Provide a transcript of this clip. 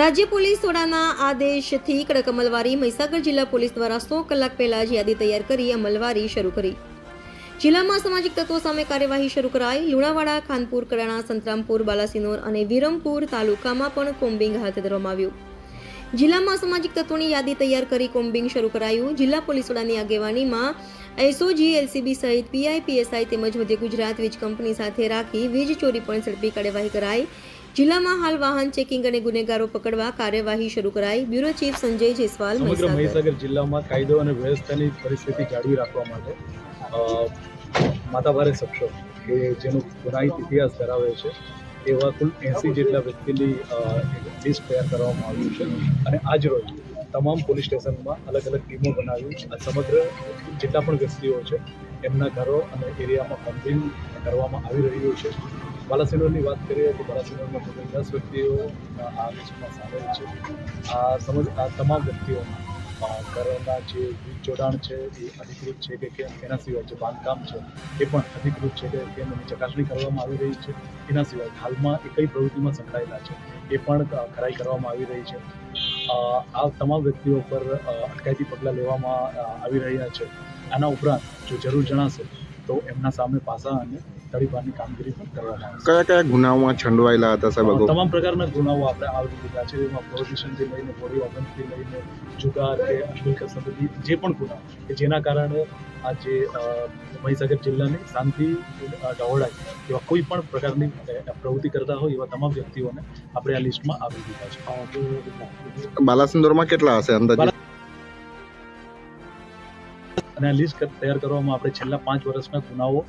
રાજ્ય પોલીસ વડાના આદેશથી કડક અમલવારી મહીસાગર જિલ્લા પોલીસ દ્વારા સો કલાક પહેલા જ યાદી તૈયાર કરી અમલવારી શરૂ કરી. જિલ્લામાં સામાજિક તત્વો સામે કાર્યવાહી શરૂ કરાઈ. લુણાવાડા, ખાનપુર કડાણા સંતરામપુર, બાલાસિનોર અને વિરમપુર તાલુકામાં પણ કોમ્બિંગ હાથ ધરવામાં આવ્યું. જિલ્લામાં સામાજિક તત્વોની યાદી તૈયાર કરી કોમ્બિંગ શરૂ કરાયું. જિલ્લા પોલીસ વડાની આગેવાનીમાં એસઓજી એલસીબી સહિત પીઆઈ પીએસઆઈ તેમજ મધ્ય ગુજરાત વીજ કંપની સાથે રાખી વીજ ચોરી પણ ઝડપી કાર્યવાહી કરાઈ. જિલ્લામાં હાલ વાહન ચેકિંગ અને ગુનેગારો પકડવા કાર્યવાહી શરૂ કરાઈ. બ્યુરો ચીફ સંજય જયસ્વાલ સમગ્ર મહીસાગર. મહીસાગર જિલ્લામાં કાયદો અને વ્યવસ્થાની પરિસ્થિતિ જાળવી રાખવા માટે માતાભારે શખ્સો કે જેનો ગુનાહિત ઇતિહાસ ધરાવે છે એવા કુલ એંસી જેટલા વ્યક્તિની લિસ્ટ તૈયાર કરવામાં આવ્યું છે. અને આજ રોજ તમામ પોલીસ સ્ટેશનમાં અલગ અલગ ટીમો બનાવી સમગ્ર જેટલા પણ વ્યક્તિઓ છે, એમના ઘરો અને એરિયામાં કોમ્બિંગ કરવામાં આવી રહ્યું છે. બાલાસિનોરની વાત કરીએ તો બાલાસિનોરમાં ટોટલ દસ વ્યક્તિઓ આ લિસ્ટમાં સામેલ છે. આ સમજ, આ તમામ વ્યક્તિઓમાં ઘરોના જે વીજ જોડાણ છે, એ અધિકૃત છે કે કેમ, એના સિવાય જે બાંધકામ છે, એ પણ અધિકૃત છે કે કેમ એની ચકાસણી કરવામાં આવી રહી છે. એના સિવાય હાલમાં એ કઈ પ્રવૃત્તિમાં સંકળાયેલા છે. એ પણ ખરાઈ કરવામાં આવી રહી છે. આ તમામ વ્યક્તિઓ પર અટકાયતી પગલાં લેવામાં આવી રહ્યા છે. આના ઉપરાંત જો જરૂર જણાશે, તો એમના સામે પાસા અને તડીપારની કામગીરી પણ કરવામાં આવશે કયા કયા ગુનાઓમાં છંડવાયેલા હતા સાહેબ તમામ પ્રકારના ગુનાઓ આપણે આવરી લીધા છે. એમાં પ્રોહિબિશનથી લઈને બોડી ઓફન્સથી લઈને જુગાર કે અશ્લીલ સંબંધી જે પણ ગુના કે જેના કારણે આ જે મહીસાગર જિલ્લાની શાંતિ ડહોળાય એવા કોઈ પણ પ્રકારની પ્રવૃત્તિ કરતા હોય એવા તમામ વ્યક્તિઓને આપણે આ લિસ્ટમાં આવરી લીધા છે. બાલાસિંદોરમાં કેટલા હશે અંદાજે? અને આ લિસ્ટ તૈયાર કરવામાં આપણે છેલ્લા પાંચ વર્ષના ગુનાઓ